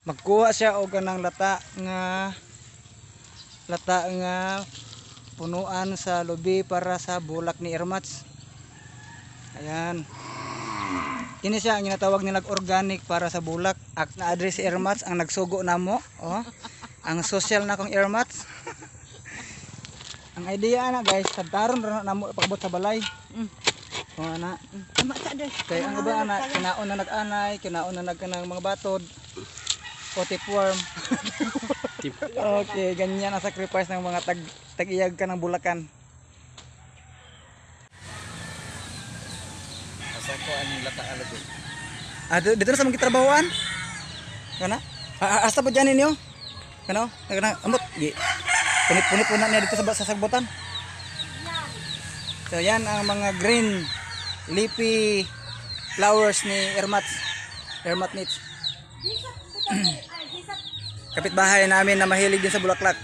Magkuha siya og kanang lata nga lata nga punuan sa lubi para sa bulak ni Irmats. Ayan. Kini siya ang ginatawag nilag organic para sa bulak. Ak na address si Irmats ang nagsugo namo, oh. Ang social na kong Irmats. ang idea na guys, tagtaron ra na namo pagabot sa balay. Mm. O ana. Tama ka deh. Kaya ang iba ana, kinaon na nag-anay, kinaon na nagkanang mga batod. O tipworm. okay, ganyan ang sacrifice ng mga tag tag-iyag ka ng bulakan. Asa ko anong lata alad eh. Ah, dito, dito na sa mga kitrabahoan. Kana? Ah, asa ba dyan ninyo? Kano? Kana? Amot. Gi. Punit-punit po na niya dito sa, sa sagbutan. So yan ang mga green leafy flowers ni Ermat. Ermat Nits. Kapitbahay namin na mahilig din sa bulaklak.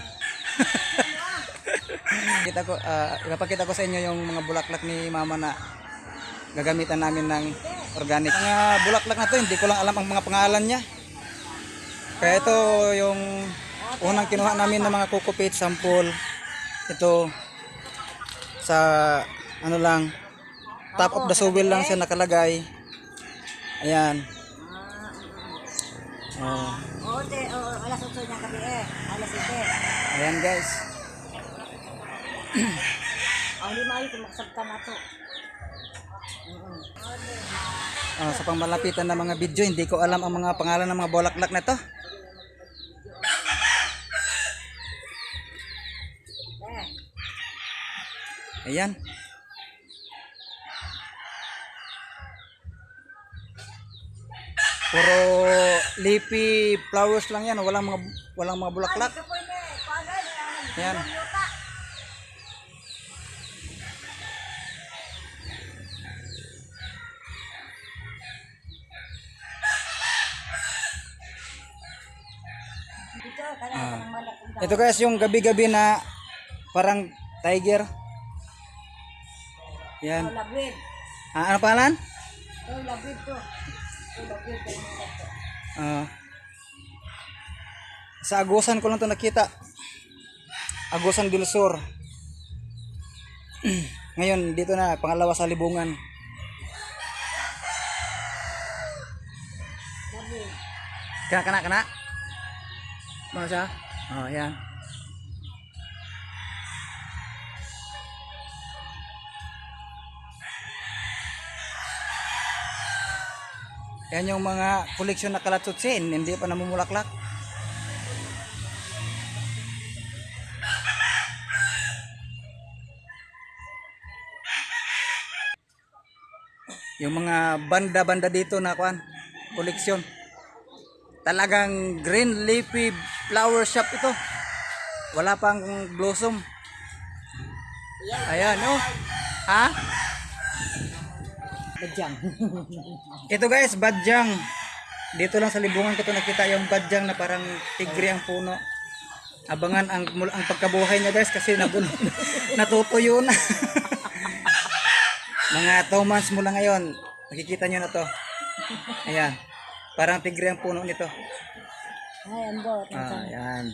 kita ko, ah, ipapakita ko sa inyo yung mga bulaklak ni mama na gagamitan namin ng organic. Ang ah, bulaklak na to, hindi ko lang alam ang mga pangalan niya. Kaya ito yung unang kinuha namin ng mga kukupit sample. Ito sa ano lang top of the soil lang siya nakalagay. Ayan. Oh, Oh, te, oh, alas 8 niya kami eh. Alas 7. ayan guys. Ang lima ay kumaksabta na to. Oh, sa pamalapitan ng mga video, hindi ko alam ang mga pangalan ng mga bulaklak na to. Eh, Ayan. Puro leafy flowers lang yan, walang mga walang mga bulaklak. ito eh. Kaya Ah. Ito guys yung gabi-gabi na parang tiger. Yan. Oh. Ah, ano pangalan? Oh, labid to. Ah. sa Agusan ko lang to nakita. Agusan del Sur. Ngayon dito na pangalawa sa libungan. Kana kana kana. Mana siya? Oh, yan. Yan yung mga koleksyon na kalatutsin, hindi pa namumulaklak. Yung mga banda-banda dito na kuan, koleksyon. Talagang green leafy flower shop ito. Wala pang blossom. Ayan, oh. Ha? Badyang. Ito guys, badyang. Dito lang sa libungan ko to nakita yung badyang na parang tigre ang puno. Abangan ang ang pagkabuhay niya guys kasi nabun natutuyo na. Mga 2 months mula ngayon, nakikita niyo na to. Ayan. Parang tigre ang puno nito. Ay, ang bot. Ah, ayan.